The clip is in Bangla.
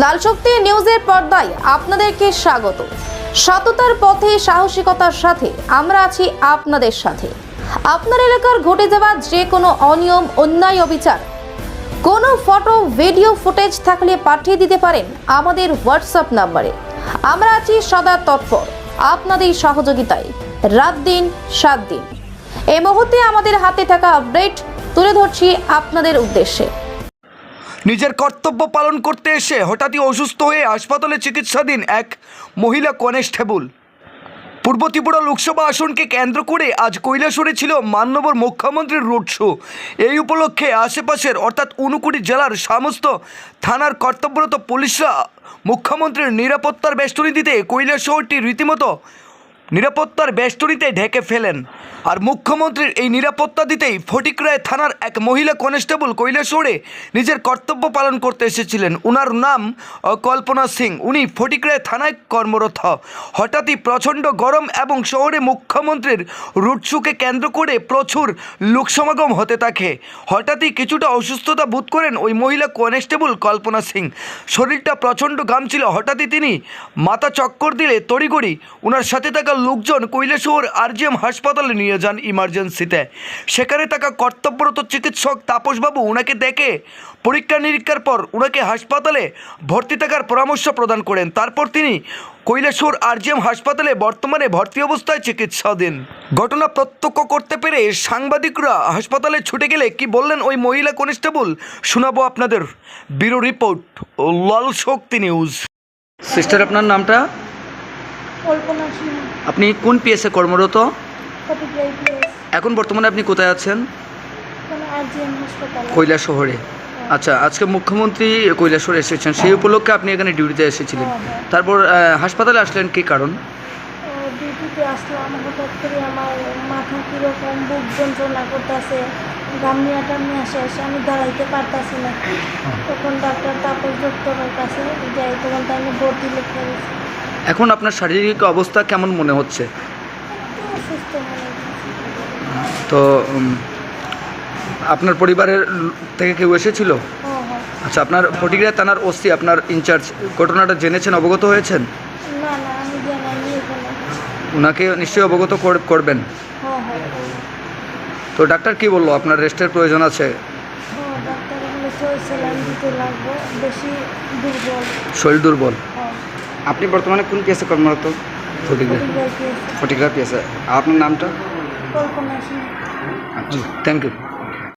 লাল শক্তি নিউজের পর্দায় আপনাদেরকে স্বাগত। সততার পথে, সাহসিকতার সাথে আমরা আছি আপনাদের সাথে। আপনার এলাকার ঘটে যাওয়া যে কোনো অনিয়ম, অন্যায়, অবিচার, কোনো ফটো, ভিডিও, ফুটেজ থাকলে পাঠিয়ে দিতে পারেন আমাদের হোয়াটসঅ্যাপ নাম্বারে। আমরা আছি সদা তৎপর, আপনাদের সহযোগিতায়, রাত দিন, সাত দিন। এই মুহূর্তে আমাদের হাতে থাকা আপডেট তুলে ধরছি আপনাদের উদ্দেশ্যে। নিজের কর্তব্য পালন করতে এসে হঠাৎই অসুস্থ হয়ে হাসপাতালে চিকিৎসাধীন এক মহিলা কনস্টেবল। পূর্ব ত্রিপুরা লোকসভা আসনকে কেন্দ্র করে আজ কৈলাসরে ছিল মান্যবর মুখ্যমন্ত্রীর রোড শো। এই উপলক্ষে আশেপাশের অর্থাৎ উনকুড়ি জেলার সমস্ত থানার কর্তব্যরত পুলিশরা মুখ্যমন্ত্রীর নিরাপত্তার বেষ্টনী দিতে কৈলাস শহরটি রীতিমতো নিরাপত্তার বেষ্টনীতে ঢেকে ফেলেন। আর মুখ্যমন্ত্রীর এই নিরাপত্তা দিতেই ফটিকরায় থানার এক মহিলা কনস্টেবল কৈলাসরে নিজের কর্তব্য পালন করতে এসেছিলেন। উনার নাম কল্পনা সিং। উনি ফটিকরায় থানায় কর্মরত। হঠাৎই প্রচণ্ড গরম এবং শহরে মুখ্যমন্ত্রীর রুটসুকে কেন্দ্র করে প্রচুর লোকসমাগম হতে থাকে। হঠাৎই কিছুটা অসুস্থতা বোধ করেন ওই মহিলা কনস্টেবল কল্পনা সিং। শরীরটা প্রচণ্ড ঘামছিল। হঠাৎই তিনি মাথা চক্কর দিলে তড়িগড়ি ওনার সাথে থাকা লোকজন কৈলাসহর আরজিএম হাসপাতালে নিয়ে যান ইমার্জেন্সিতে সেখানে থাকা কর্তব্যরত চিকিৎসক তাপসবাবু ওনাকে দেখে পরীক্ষা নিরীক্ষার পর ওনাকে হাসপাতালে ভর্তি থাকার পরামর্শ প্রদান করেন। তারপর তিনি কৈলাসহর আরজিএম হাসপাতালে বর্তমানে ভর্তি অবস্থায় চিকিৎসাধীন। ঘটনা প্রত্যক্ষ করতে পেরে সাংবাদিকরা হাসপাতালে ছুটে গেলে কি বললেন ওই মহিলা কনস্টেবল? শোনাবো আপনাদের bureau report, Lal Shakti news. Sister, আপনার নামটা? কল্পনা আপনি কোন পিএসে কর্মরত? এখন বর্তমানে আপনি কোথায় আছেন? কোনো আরজিএম হাসপাতালে। কৈলা শহরে আচ্ছা আজকে মুখ্যমন্ত্রী কৈলাসহরে এসেছেন সেই উপলক্ষে আপনি এখানে ডিউটিতে এসেছিলেন। হ্যাঁ, হ্যাঁ। তারপর আহ, হাসপাতালে আসলেন কি কারণ? ও, ডিউটিতে আসলাম হঠাৎ করে আমার মাথা কীরকম বুক যন্ত্রণা করতেছে গামনিয়া টামনিয়া শেষ আমি দাঁড়াইতে পারতাছি না। তখন ডাক্তার তাপস ডক্টরের কাছে যাই তখন তাই আমি ভর্তি লিখে এখন আপনার শারীরিক অবস্থা কেমন মনে হচ্ছে? তো আপনার পরিবারের থেকে কেউ এসেছিল? আচ্ছা আপনার ফটিকরা থানার ওসি আপনার ইনচার্জ ঘটনাটা জেনেছেন অবগত হয়েছেন? ওনাকে নিশ্চয়ই অবগত করবেন? হ্যাঁ হ্যাঁ। তো ডাক্তার কি বলল? আপনার রেস্টের প্রয়োজন আছে? হ্যাঁ শরীর দুর্বল। আপনি বর্তমানে কোন পেশে কর্মরত? ফটোগ্রাফি। ফটোগ্রাফি আছে। আপনার নামটা? আচ্ছা থ্যাংক ইউ